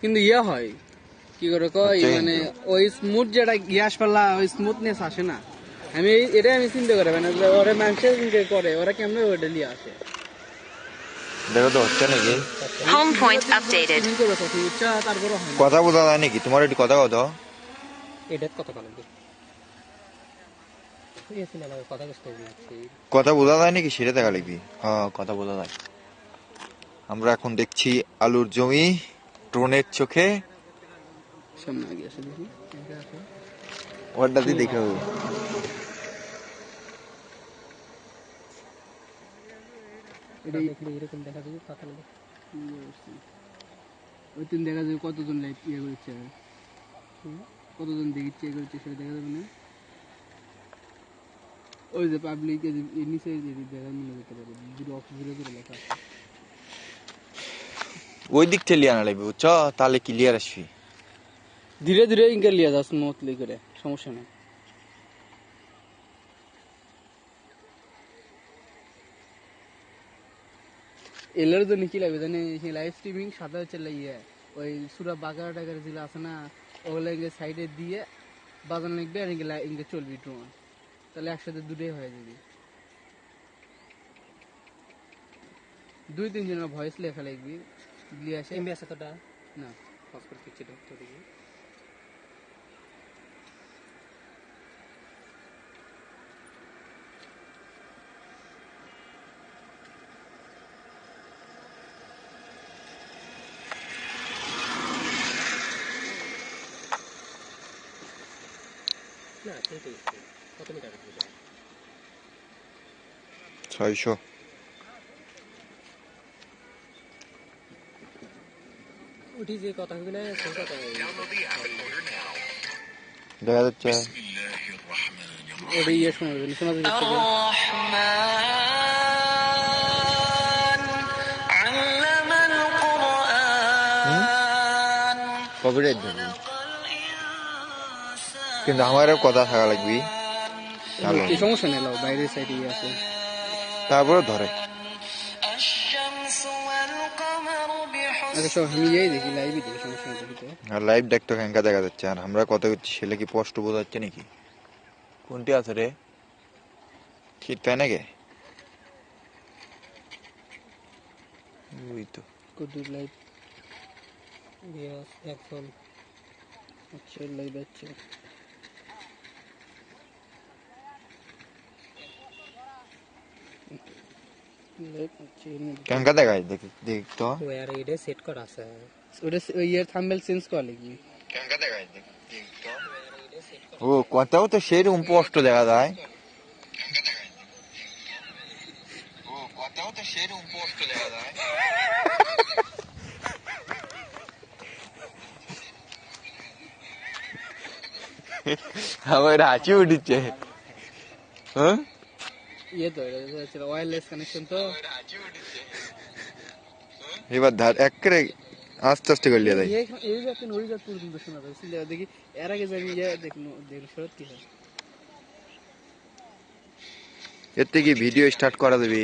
কিন্তু ইয়ে হয়। কি করে কয় আচ্ছা, মানে ওই স্মুথ যেটা গ্যাস পাল্লা ওই স্মুথনেস আসে না। আমি এটাই আমি চিন্তা করে মানে ওরা মানুষের চিন্তা করে ওরা কেমন ওইটা নিয়ে আসে? দেখো তো হচ্ছে নাকি? Home point updated. কথা। কথা বোঝা যায় নাকি? তোমার একটু কথা এটার কত কথা কথা বোঝা যায় নাকি? সেটা দেখা লিখবি হ্যাঁ কথা বোঝা যায়। আমরা এখন দেখছি আলুর জমি। ড্রোনের চোখে। আসে দেখি। অবস্থা? ওই তিন দেখা যাবে কতজন লাইভ ইয়ে করেছে কতজন দেখিচ্ছে ইয়ে করেছে সেটা দেখা যাবে না। ওই যে পাবলিক নিচে দেখা মনে যেতে পারে জিরো অফ জিরো করে লেখা আছে। ওই দিক থেকে লিয়ে লাগবে, বুঝছ? তাহলে ক্লিয়ার আসবি। ধীরে ধীরে ইনকে লিয়া যাও স্মুথলি করে, সমস্যা নেই। এলার জন্য কি লাগবে জানি লাইভ স্ট্রিমিং সাদা হচ্ছে ইয়ে ওই সুরা বাগার টাকার যেগুলো আছে না, ওগুলো ইনকে সাইডে দিয়ে বাজানো লিখবে আর ইনকে লাই- চলবি ড্রোন তাহলে একসাথে দুটোই হয়ে যাবে। দুই তিন জনের ভয়েস লেখা লিখবি দিয়ে আসে এমবি আছে তোটা না পাস করে দিচ্ছি তো তো দেখি যে কথা হবে না সেই কথা দেখা যাচ্ছে। ওটা ইয়ে শোনা যাবে শোনা যাবে কপিরাইট ধরবি কিন্তু আমার কথা থাকা লাগবে। সমস্যা নেই বাইরের সাইডে আছে তারপরে ধরে। আচ্ছা সব আমি এই দেখি লাইভই দেখি সমস্যা নেই তো। আর লাইভ দেখতো কেঙ্কা দেখা যাচ্ছে। আর আমরা কথা করছি ছেলে কি স্পষ্ট বোঝা যাচ্ছে নাকি? কোনটি আছে রে? ঠিক তাই নাকি? ওই তো। লাইভ বিয়াস একজন আচ্ছা লাইভ আছে। লাইভ আছে এর মধ্যে। কেঙ্কা দেখা যায় দেখি দেখ তো ওয়ার এটা সেট করা আছে ওটা ওই ইয়ের থাম্বেল চেঞ্জ করা লাগি কেঙ্কা দেখা যায় দেখ তো ও কথাও তো সেরকম স্পষ্ট দেখা যায় ও কথাও তো সেরকম স্পষ্ট দেখা যায় আমার হাসি উঠছে হ্যাঁ ইয়ে তো ওয়্যারলেস কানেকশন তো। এবার ধার একেবারে আস্তে আস্তে করলিয়ে দেয় এই এই যাতে ওই যাতে পর্যন্ত শোনা যায় সিলে দেখি এর আগে যাই ইয়ে দেখুন দেখুন শরৎ কি হয়। এর থেকে ভিডিও স্টার্ট করা দেবে।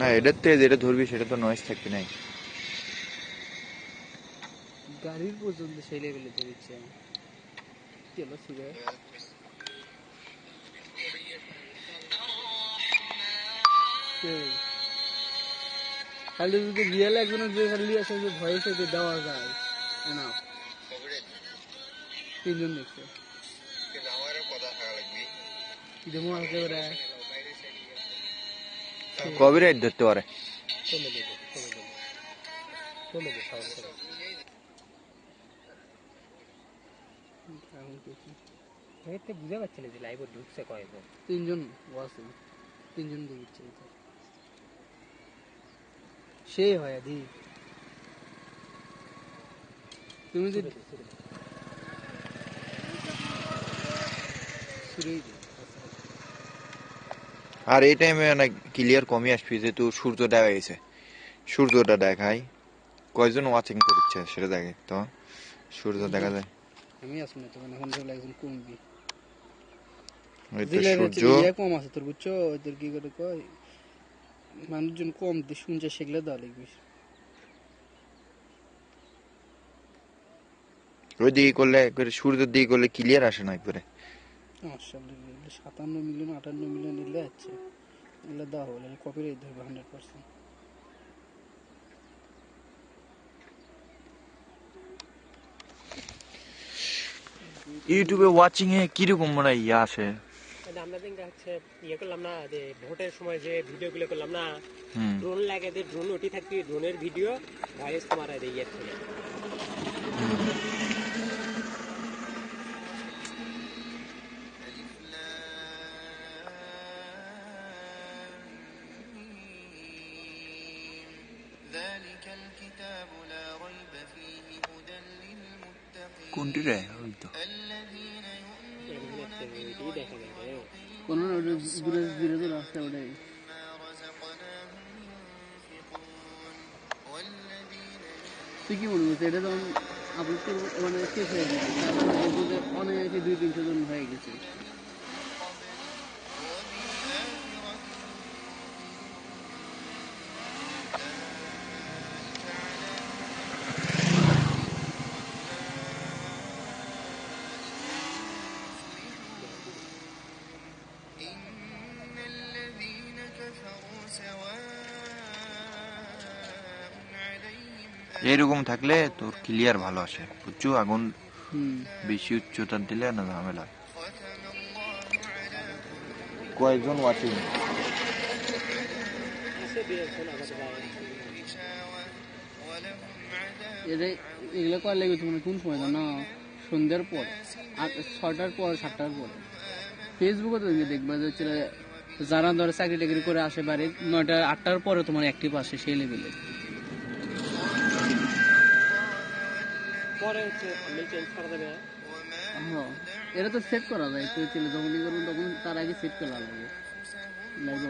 না এটার থেকে যেটা ধরবি সেটা তো নয়েস থাকবে নাই গাড়ির পর্যন্ত সেই লেভেলে ধরেছে খালি যদি রিয়েল একজনের যে খালি আছে যে ভয়েস যে দেওয়া যায় না তিনজন দেখছে। যেমন কবিরাইট ধরতে পারে। কমে দেবে কমে দেবে কমে দেবে সাউন্ড করে এখন দেখি। এতে বুঝতে পারছি না যে লাইভে ঢুকছে কয়জন। তিনজন আছে তিনজন দেখছে সেই হয় আদি। তুমি যদি আর এই টাইমে অনেক ক্লিয়ার কমই আসবি যেহেতু সূর্য দেখা গেছে। সূর্যটা দেখায় কয়জন ওয়াচিং করছে সেটা দেখে তো। সূর্য দেখা যায়। আমি আসব না তখন এখন ধরলে একজন কমবি দিলে সূর্য কম আছে তোর বুঝছ তোর কি করে কয় মানুষজন কম দিয়ে শুনছে সেগুলো দেওয়া ওই দিকে করলে একবারে সূর্যের দিকে করলে ক্লিয়ার আসে না একবারে সাতান্ন মিলিয়ন আটান্ন মিলিয়ন এলে আছে এগুলো দেওয়া হলে কপিরাইট ধরবে হান্ড্রেড পার্সেন্ট ইউটিউবে ওয়াচিং এ কীরকম মানে ইয়ে আসে? মানে আমরা দিন হচ্ছে ইয়ে করলাম না যে ভোটের সময় যে ভিডিওগুলো করলাম না ড্রোন লাগে যে ড্রোন উঠি থাকবি ড্রোনের ভিডিও ভয়েস তোমার ইয়ে থেকে কোনটি রে ওই তো তুই কি মনে করছিস এটা যখন আপলোড করব মানে শেষ হয়ে গেছে অনেক দুই তিনশো জন হয়ে গেছে এইরকম থাকলে তোর ক্লিয়ার ভালো আসে। বুঝছ আগুন বেশি উচ্চতা দিলে না ঝামেলা। কয়েকজন ওয়াচিং এগুলো কয় লেগেছে মানে কোন সময় না সন্ধ্যার পর ছটার পর সাতটার পর। ফেসবুকে তুমি দেখবে যে যারা ধরো চাকরি টাকরি করে আসে বাড়ির নয়টা আটটার পরে তোমার অ্যাক্টিভ আসে সেই লেভেলে পরে এটা তো সেট করা যায় তুই যখন ই করবেন তখন তার আগে সেট করা লাগবে। লাইভ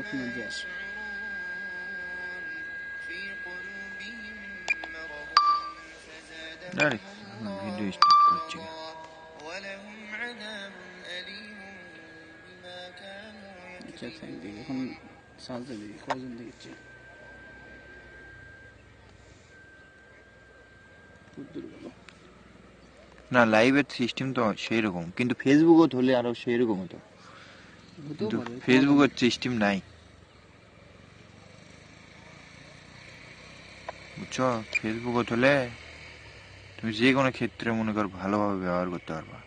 আচ্ছা, আচ্ছা এখন দেখছি? দুর্গা না লাইভের সিস্টেম তো সেই রকম কিন্তু ফেসবুকও ধরলে আরও সেই রকম হতো। কিন্তু ফেসবুকের সিস্টেম নাই। বুঝছ? ফেসবুকও হলে তুমি যে কোনো ক্ষেত্রে মনে কর ভালোভাবে ব্যবহার করতে পারবা।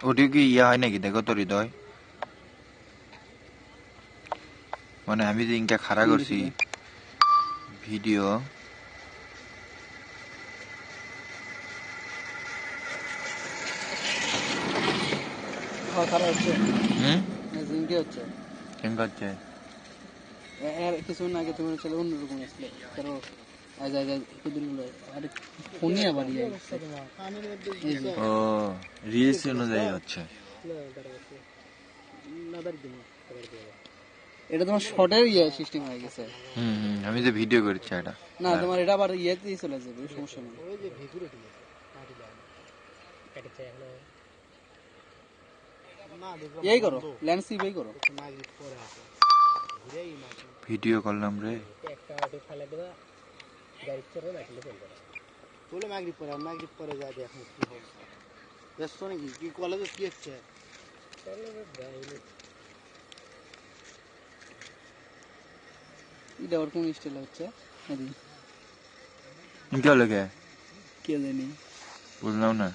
ওটিও কি ইয়া হয় নাকি দেখো তো হৃদয় মানে আমি যে ইনকা খাড়া করছি ভিডিও হচ্ছে কিছুদিন আগে তোমার ছেলে অন্যরকম আসলে কারও আজ আজ আজ ফোনই আবার ইয়ে আসছে। এই যে, ও রিলস অনুযায়ী হচ্ছে। এটা তোমার শর্টের ইয়ে সিস্টেম হয়ে গেছে। হুম হুম আমি যে ভিডিও করছি এটা। না তোমার এটা আবার ইয়েতেই চলে যাবে সমস্যা নেই। কেটেছে এখনও এই করো ল্যান্ডস্কেপ এই করো। ভিডিও করলাম রে। একটা ফেলে দেবা। গাড়ি চড়বে না কিন্তু ফোন করে তোলে মাগরিব পরে মাগরিব পরে যা দেখো কি হবে। ব্যস্ত নাকি? কি কলেজে কি হচ্ছে? এটা আবার কোন স্টাইল হচ্ছে? নাকি? কি হলো কে? কে জানি। বুঝলাম না।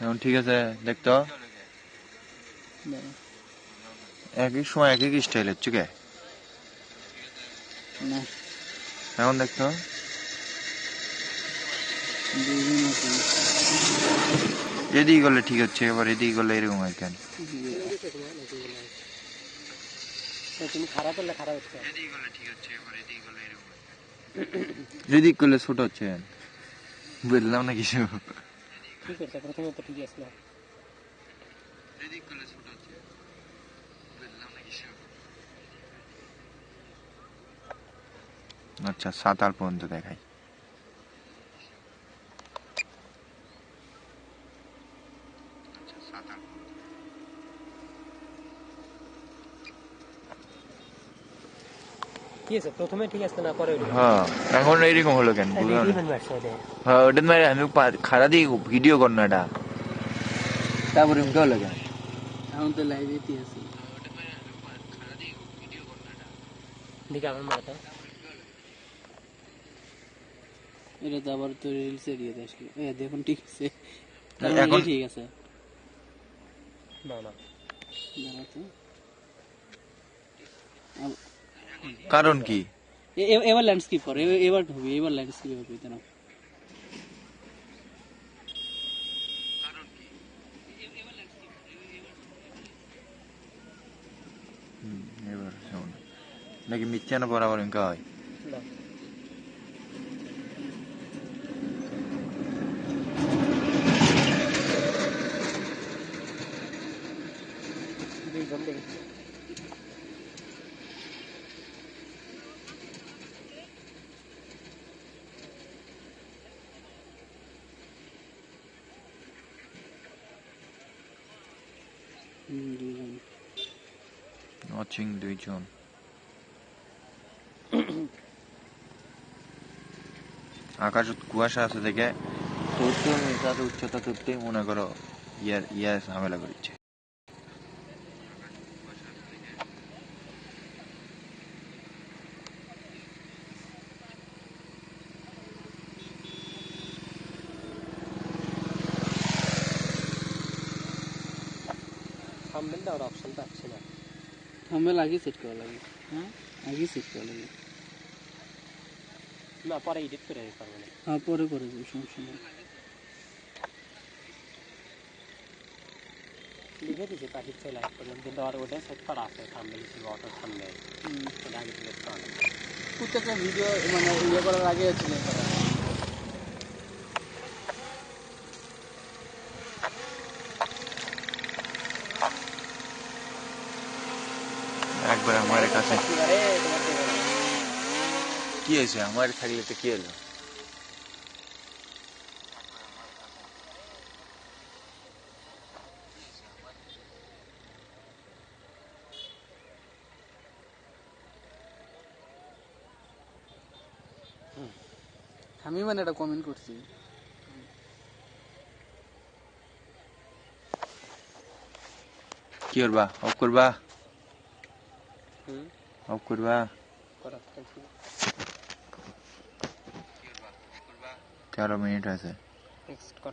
এখন ঠিক আছে দেখতো? দাঁড়া। এক এক সময় এক এক স্টাইল হচ্ছে কে? না। এখন দেখতো এদিকে করলে ঠিক হচ্ছে এবার এদিকে করলে এরকম হয় কেন? খারাপ করলে খারাপ হচ্ছে। এদিকে হচ্ছে এবার এদিকে গেলে এরকম এদিক করলে ছোট হচ্ছে বুঝলাম না কিছু। ঠিক আছে প্রথমে তো ঠিক আছে। করলে ছোট হচ্ছে বুঝলাম না কিছু আচ্ছা সাতাল পর্যন্ত দেখাই। আচ্ছা সাতাল কি আছে প্রথমে ঠিক আছে না পরে হ্যাঁ এখন এইরকম হলো কেন? বুঝলাম না। মারছে ওদের। হ্যাঁ ওটা মানে আমি দিয়ে ভিডিও কর না এটা। তারপরে এমনি হলো কেন? এখন তো লাইভেতেই আছি। দিকে আমার মাথা এটা তো আবার তো রিলস এরিয়ে আসলো এ দেখুন ঠিক আছে। এখন- এখন ঠিক আছে। না না। কারণ কি? এবার ল্যান্ডস্কেপ কর। এবার হবে এবার ল্যান্ডস্কেপ হবে হুম, এবার নাকি মিথ্যা না বরাবর এমকা হয়? দুইজন দেখেছি হুম, দুইজন। আকাশ কুয়াশা আছে দেখে তোর তো উচ্চতা তুলতেই মনে করো ইয়ার ইয়ার ঝামেলা করছে থাম্বনেল দেওয়ার অপশন পাচ্ছি না? থাম্বনেল আগে সেট করা লাগে। হ্যাঁ? আগে সেট করা লাগে। না পরে এডিট করে দিতে পারব হ্যাঁ পরে করে দেবো সমস্যা নেই। লিখে দিয়েছি চাই লাইক করলাম কিন্তু আর ওটা সেট করা আছে থাম্বনেল ছিল অটো থাম্বনেল ওটা আগে করা ভিডিও মানে ইয়ে করার আগে ছিল করা একবার আমার কাছে এবারে তোমার দেবো না। কি হয়েছে আমার থাকলে তো কি হলো? আমি মানে একটা কমেন্ট করছি। কি করবা? অফ করবা? অফ করবা করা তেরো মিনিট আছে নেক্সট